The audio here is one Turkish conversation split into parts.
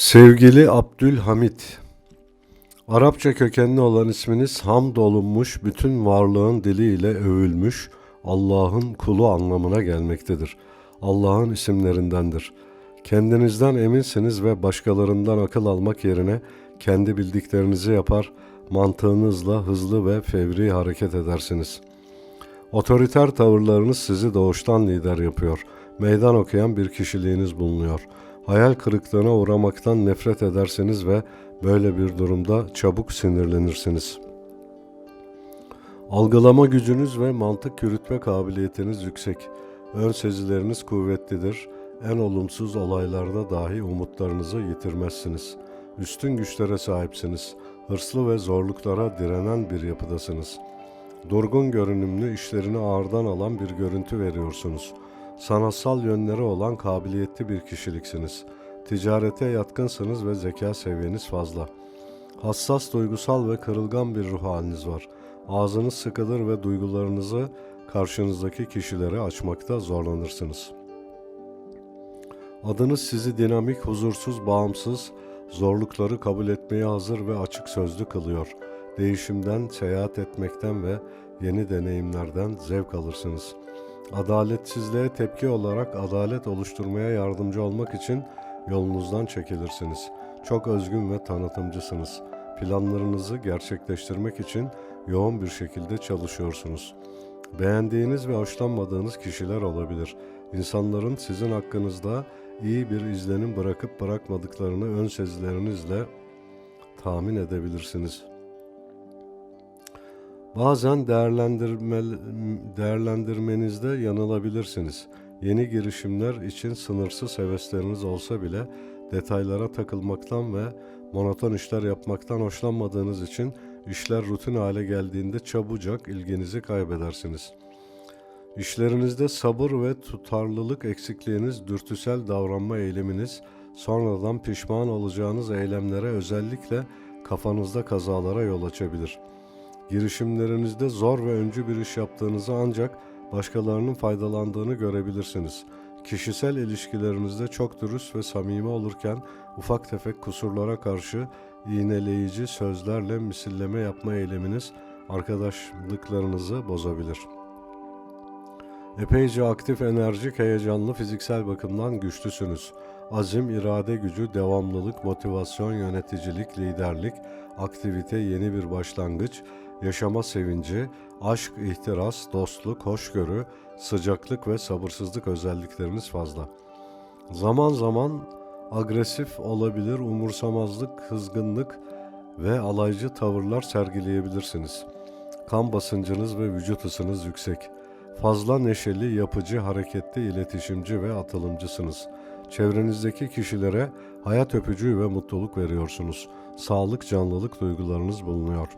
Sevgili Abdülhamit, Arapça kökenli olan isminiz hamd olunmuş, bütün varlığın diliyle övülmüş, Allah'ın kulu anlamına gelmektedir. Allah'ın isimlerindendir. Kendinizden eminsiniz ve başkalarından akıl almak yerine kendi bildiklerinizi yapar, mantığınızla hızlı ve fevri hareket edersiniz. Otoriter tavırlarınız sizi doğuştan lider yapıyor. Meydan okuyan bir kişiliğiniz bulunuyor. Hayal kırıklığına uğramaktan nefret edersiniz ve böyle bir durumda çabuk sinirlenirsiniz. Algılama gücünüz ve mantık yürütme kabiliyetiniz yüksek. Ön sezileriniz kuvvetlidir. En olumsuz olaylarda dahi umutlarınızı yitirmezsiniz. Üstün güçlere sahipsiniz. Hırslı ve zorluklara direnen bir yapıdasınız. Durgun görünümlü işlerini ağırdan alan bir görüntü veriyorsunuz. Sanatsal yönleri olan kabiliyetli bir kişiliksiniz. Ticarete yatkınsınız ve zeka seviyeniz fazla. Hassas, duygusal ve kırılgan bir ruh haliniz var. Ağzınız sıkılır ve duygularınızı karşınızdaki kişilere açmakta zorlanırsınız. Adınız sizi dinamik, huzursuz, bağımsız, zorlukları kabul etmeye hazır ve açık sözlü kılıyor. Değişimden, seyahat etmekten ve yeni deneyimlerden zevk alırsınız. Adaletsizliğe tepki olarak adalet oluşturmaya yardımcı olmak için yolunuzdan çekilirsiniz. Çok özgün ve tanıtımcısınız. Planlarınızı gerçekleştirmek için yoğun bir şekilde çalışıyorsunuz. Beğendiğiniz ve hoşlanmadığınız kişiler olabilir. İnsanların sizin hakkınızda iyi bir izlenim bırakıp bırakmadıklarını ön sezilerinizle tahmin edebilirsiniz. Bazen değerlendirme, değerlendirmenizde yanılabilirsiniz. Yeni girişimler için sınırsız hevesleriniz olsa bile detaylara takılmaktan ve monoton işler yapmaktan hoşlanmadığınız için işler rutin hale geldiğinde çabucak ilginizi kaybedersiniz. İşlerinizde sabır ve tutarlılık eksikliğiniz, dürtüsel davranma eğiliminiz, sonradan pişman olacağınız eylemlere özellikle kafanızda kazalara yol açabilir. Girişimlerinizde zor ve öncü bir iş yaptığınızı ancak başkalarının faydalandığını görebilirsiniz. Kişisel ilişkilerinizde çok dürüst ve samimi olurken ufak tefek kusurlara karşı iğneleyici sözlerle misilleme yapma eyleminiz arkadaşlıklarınızı bozabilir. Epeyce aktif, enerjik, heyecanlı, fiziksel bakımdan güçlüsünüz. Azim, irade gücü, devamlılık, motivasyon, yöneticilik, liderlik, aktivite, yeni bir başlangıç, yaşama sevinci, aşk, ihtiras, dostluk, hoşgörü, sıcaklık ve sabırsızlık özellikleriniz fazla. Zaman zaman agresif olabilir, umursamazlık, kızgınlık ve alaycı tavırlar sergileyebilirsiniz. Kan basıncınız ve vücut ısınız yüksek. Fazla neşeli, yapıcı, hareketli, iletişimci ve atılımcısınız. Çevrenizdeki kişilere hayat öpücüğü ve mutluluk veriyorsunuz. Sağlık, canlılık duygularınız bulunuyor.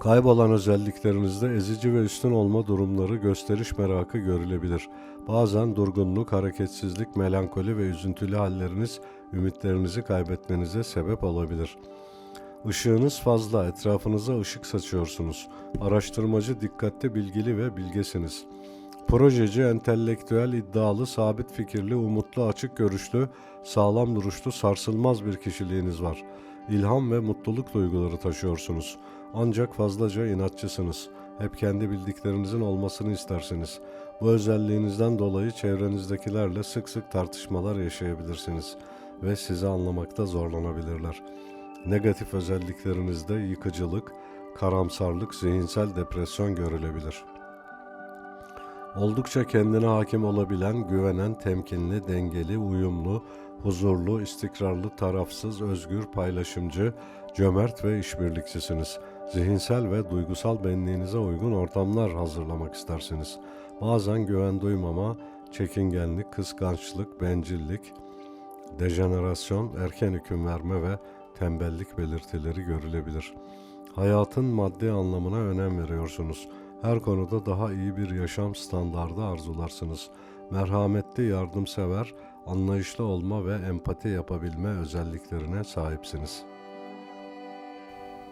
Kaybolan özelliklerinizde ezici ve üstün olma durumları, gösteriş merakı görülebilir. Bazen durgunluk, hareketsizlik, melankoli ve üzüntülü halleriniz ümitlerinizi kaybetmenize sebep olabilir. Işığınız fazla, etrafınıza ışık saçıyorsunuz. Araştırmacı, dikkatli, bilgili ve bilgesiniz. Projeci, entelektüel, iddialı, sabit fikirli, umutlu, açık görüşlü, sağlam duruşlu, sarsılmaz bir kişiliğiniz var. İlham ve mutluluk duyguları taşıyorsunuz. Ancak fazlaca inatçısınız. Hep kendi bildiklerinizin olmasını istersiniz. Bu özelliğinizden dolayı çevrenizdekilerle sık sık tartışmalar yaşayabilirsiniz ve sizi anlamakta zorlanabilirler. Negatif özelliklerinizde yıkıcılık, karamsarlık, zihinsel depresyon görülebilir. Oldukça kendine hakim olabilen, güvenen, temkinli, dengeli, uyumlu, huzurlu, istikrarlı, tarafsız, özgür, paylaşımcı, cömert ve işbirlikçisiniz. Zihinsel ve duygusal benliğinize uygun ortamlar hazırlamak istersiniz. Bazen güven duymama, çekingenlik, kıskançlık, bencillik, dejenerasyon, erken hüküm verme ve tembellik belirtileri görülebilir. Hayatın maddi anlamına önem veriyorsunuz. Her konuda daha iyi bir yaşam standardı arzularsınız. Merhametli, yardımsever, anlayışlı olma ve empati yapabilme özelliklerine sahipsiniz.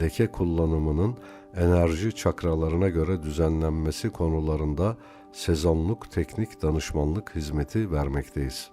leke kullanımının enerji çakralarına göre düzenlenmesi konularında sezonluk teknik danışmanlık hizmeti vermekteyiz.